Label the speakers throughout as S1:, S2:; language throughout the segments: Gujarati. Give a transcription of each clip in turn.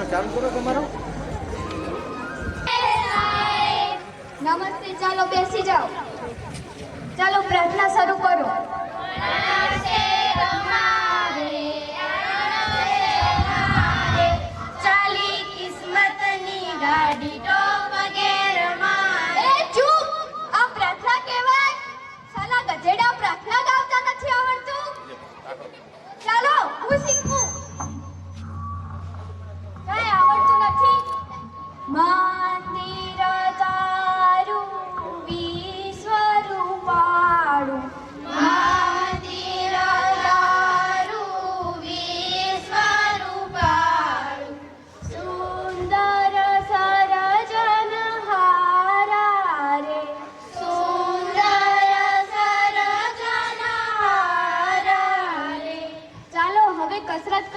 S1: હાલો ચાલુ કરો તમારો.
S2: નમસ્તે ચાલો બેસી જાઓ. ચાલો પ્રાર્થના શરૂ કરો. ચાલી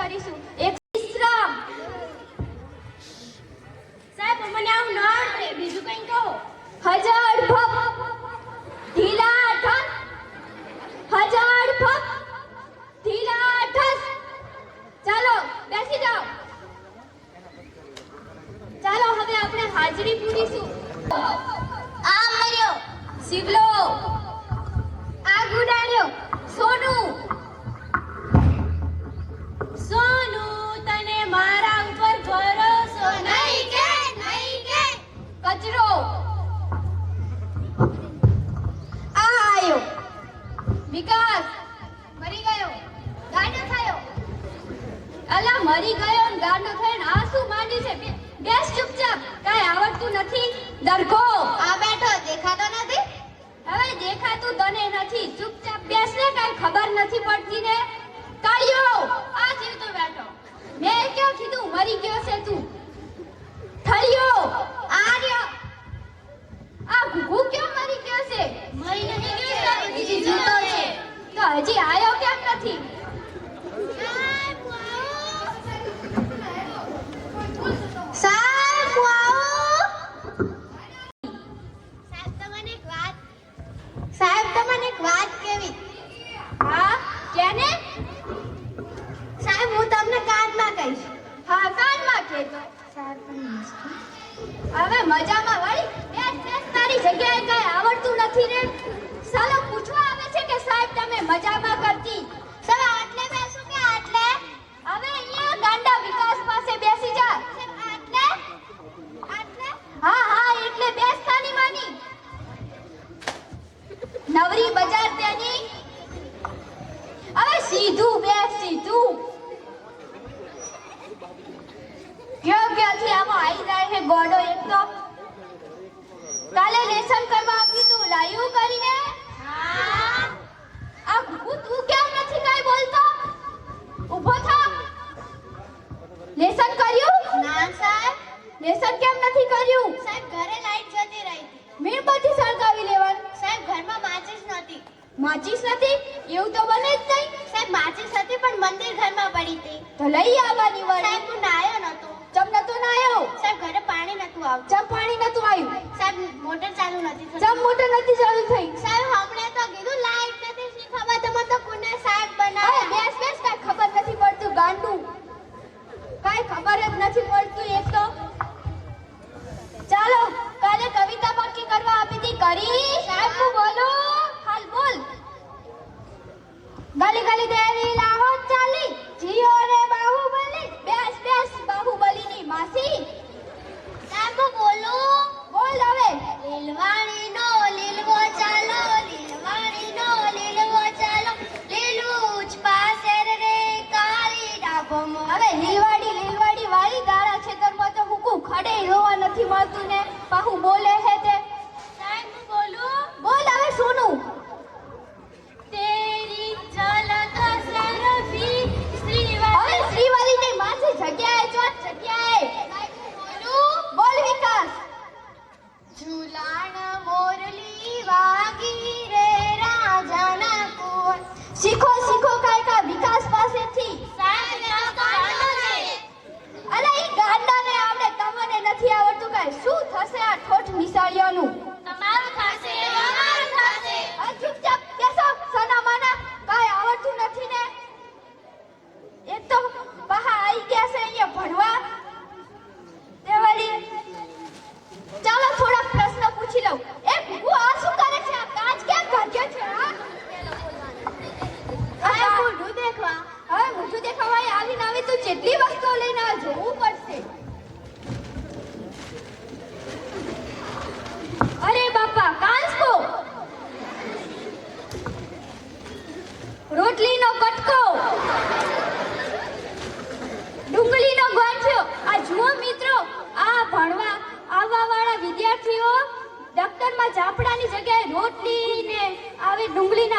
S2: કરીશું. એક વિશ્રામ. સાહેબ મને આવું ન આવડે બીજું કંઈ કહો? હજાર ભપ ઢીલા ઠસ હજાર ભપ ઢીલા ઠસ ચાલો, બેસી જાઓ. ચાલો, હવે આપણે હાજરી પૂરીશું. આ મર્યો શિવલો. તને નથી ચૂપચાપ બેસને કઈ ખબર નથી પડતી ને? કાળિયો આ જીવતો બેઠો. મેં ક્યાં કીધું મરી ગયો છે તું? થળિયો આ રહ્યો આ ગુગુ કેમ મરી ગયો છે?
S3: મરી નહીં ગયો
S2: જીવતો છે. તો હજી આયો કેમ હવે મજામાં વળી? બેસ બેસ, તારી જગ્યાએ કઈ આવડતું નથી રે. સાલો, પૂછવા આવે છે કે સાહેબ તમે મજામાં કરતી?
S3: સર આટલે બેસું કે આટલે?
S2: હવે અહીંયા ગાંડા વિકાસ પાસે બેસી જા.
S3: આટલે? આટલે?
S2: હા હા, એટલે બેસ તાની માની. નવરી બજાર તેની. હવે સીધું બેસ, સીધું. કયો આવો આવી જાય છે ગોડો એક તો. કાલે લેસન કરવા આપ્યું તું લાયું કરીને?
S3: હા
S2: આ હું તું કેમ નથી કાઈ બોલતો? ઊભો થા. લેસન કર્યું?
S3: ના સાહેબ
S2: લેસન કેમ નથી કર્યું?
S3: સાહેબ ઘરે લાઈટ જતી રહી
S2: મીણબત્તી સળગાવી લેવાનું.
S3: સાહેબ ઘરમાં માચીસ નહોતી.
S2: માચીસ નથી? એવું તો બને જ નહીં.
S3: સાહેબ માચીસ હતી પણ મંદિર ઘરમાં પડી હતી.
S2: તો લઈ આવવાની
S3: સાહેબ
S2: વળી
S3: હું નાયો નહોતો.
S2: ચમ નતો ના આવ્યું
S3: સાહેબ ઘરે પાણી નતું આવ્યું.
S2: ચમ પાણી નતું આવ્યું?
S3: સાહેબ મોટર ચાલુ નથી
S2: ચમ મોટર નથી ચાલુ થઈ?
S3: સાહેબ હમણે તો કીધું લાઈટ નથી શીખવા તમે તો કુને શાક બનાવે
S2: બેસ બેસ કાઈ ખબર નથી પડતું ગાંડું. કાઈ ખબર જ નથી પડતું એક તો. ચાલો કાલે કવિતા પક્કી કરવા આપી હતી કરી. સાહેબ હું બોલો. હાલ બોલ. ગલી ગલી દેવી લાહો ચાલી. જીઓ રે માસી
S3: સાહેબ હું બોલું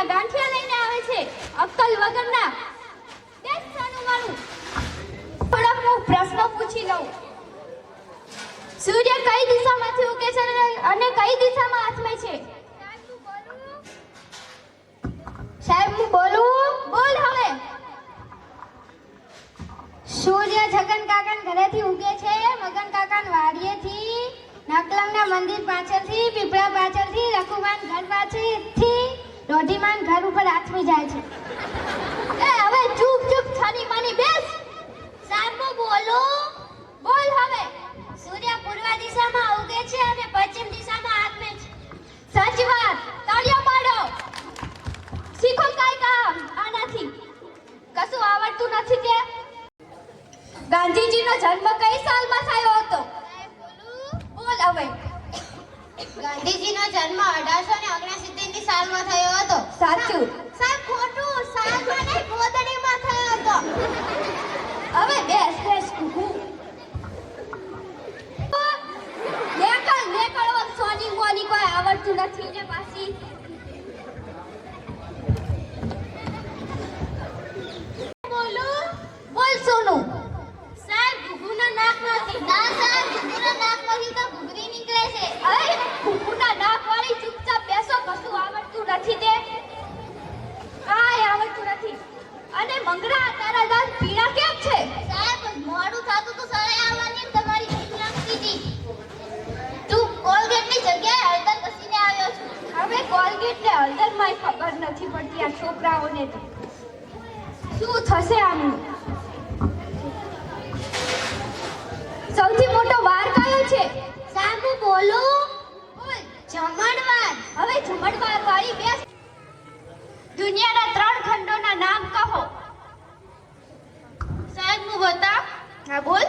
S2: ના
S3: ગાંઠિયા લઈને આવે છે.
S2: અક્કલ વગરના. બેસ પ્રશ્ન પૂછી લઉં. સૂર્ય કઈ દિશામાંથી ઉગે છે અને કઈ દિશામાં આથમે છે?
S3: સાહેબ, હું બોલું?
S2: બોલ હવે.
S3: સૂર્ય જગન કાકાન ઘરેથી ઉગે છે, મગન કાકાન વાડીએથી નાકલંગના મંદિર પાછળથી, પીપળા પાછળથી રઘુવાન ઘર પાછળથી રોઢીમાન ઘર ઉપર આથમી જાય છે.
S2: એ, હવે ચૂપ ચૂપ, છાની માની બેસ.
S3: બોલું
S2: બોલ હવે
S3: સૂર્ય પૂર્વ દિશામાં ઉગે છે અને પશ્ચિમ દિશામાં આથમે છે
S2: સાચી વાત તાળીઓ પાડો શીખો કાંઈ કામ આનાથી કશું આવડતું નથી કે ગાંધીજીનો જન્મ કઈ સાલમાં થયો હતો બોલ હવે
S3: ગાંધીજીનો જન્મ અઢારસો ને ઓગણસિત્તેરની સાલમાં થયો હતો.
S2: સાચું.
S3: સાહેબ ખોટું. સાલમાં નહીં ગોદડીમાં થયો હતો.
S2: હવે બેસ બેસ કુકુ નેકળ નેકળ સોની મોની કોઈ આવડતું નથી ને અને મંગરા તારા દાંત પીળા કેમ છે?
S3: સાહેબ મોડું થાતું તો સરે આવવાની તમારી ભૂખ લાગતી હતી. તું કોલગેટની જગ્યાએ હળદર ઘસીને આવ્યો છું.
S2: હવે કોલગેટને હળદરમાં ખબર નથી પડતી આ છોકરાઓને તો. શું થશે આનું? સૌથી મોટો વાર કયો છે?
S3: સાહેબ બોલો બોલું?
S2: બોલ.
S3: જમણવાર.
S2: હવે જમણવાર વાળી બેસ દુનિયાના ત્રણ ખંડોના નામ કહો.
S3: હું બતા
S2: હા, બોલ.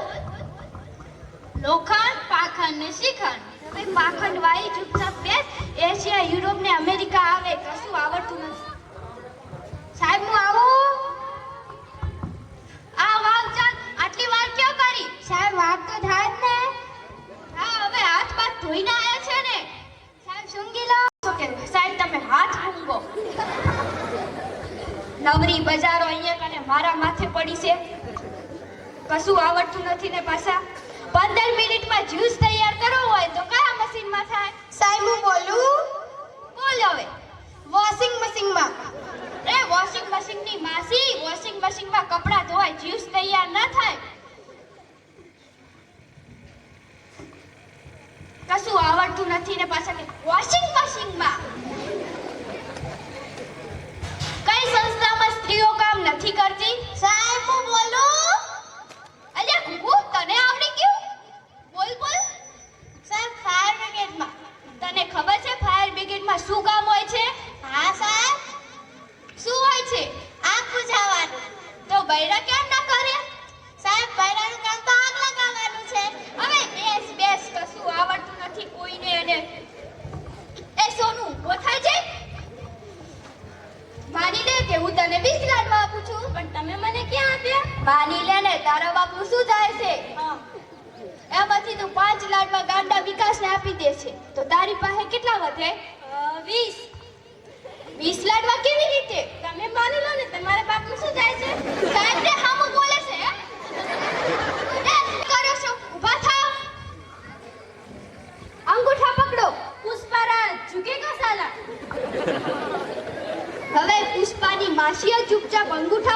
S3: લોખંડ, પાખંડ ને શિખંડ.
S2: હવે પાખંડ વાળી ચૂપચાપ બેસ. એશિયા, યુરોપ ને અમેરિકા આવે, કશું આવડતું નથી.
S3: સાહેબ, હું આવું?
S2: આ વાવ ચાલ. આટલી વાર ક્યાં કરી?
S3: સાહેબ વાવ તો થાય ને.
S2: હા, હવે હાથ પાથ ધોઈને આવ્યા છે ને.
S3: સાહેબ સૂંઘી લો.
S2: સાહેબ, તમે હાથ મૂંગો નવરી બજારો અહીંયા કને મારા માથે પડી છે. કશું આવડતું નથી ને પાછા? પંદર મિનિટમાં જ્યુસ તૈયાર કરવો હોય તો કયા મશીનમાં થાય?
S3: સાહેબ હું બોલું?
S2: બોલ હવે.
S3: વોશિંગ મશીનમાં.
S2: એ વોશિંગ મશીનની માસી વોશિંગ મશીનમાં કપડાં ધોવાય જ્યુસ તૈયાર ન થાય. કશું આવડતું નથી ને પાછા વોશિંગ મશીનમાં. કઈ સંસ્થામાં સ્ત્રીઓ કામ નથી કરતી
S3: સાહેબ હું બોલું
S2: અલ્યા કુકુ તને આવડી ગયું બોલ બોલ
S3: સાહેબ ફાયર બ્રિગેડમાં
S2: તને ખબર છે ફાયર બ્રિગેડમાં શું કામ હોય છે
S3: હા સાહેબ
S2: શું હોય છે
S3: આગ બુઝાવવાનું
S2: તો બૈરા કેમ ના કરે
S3: સાહેબ બૈરાનું કામ તો આગ લગાવવાનું છે
S2: હવે બેસ બેસ કશું આવડતું નથી કોઈને અને એ સોનું ઊભો થાય છે માની લે કે હું તને વીસ લાડવા આપું છું પણ તમે મને ક્યાં આપ્યા? માની લે ને તારા બાપુ શું જાય છે? એમાંથી તું પાંચ લાડવા ગાંડા વિકાસને આપી દે છે. તો તારી પાસે કેટલા વધે? વીસ. વીસ લાડવા કેવી રીતે? તમે માની લો ને તમારા બાપુ શું જાય છે? સાહેબ ને હામું બોલે છે કરો છો? ઊભા થાવ. અંગૂઠા પકડો. પુષ્પારાજ ઝુકેગા સાલા. હવે પુષ્પાની માસીઓ ચૂપચાપ અંગૂઠા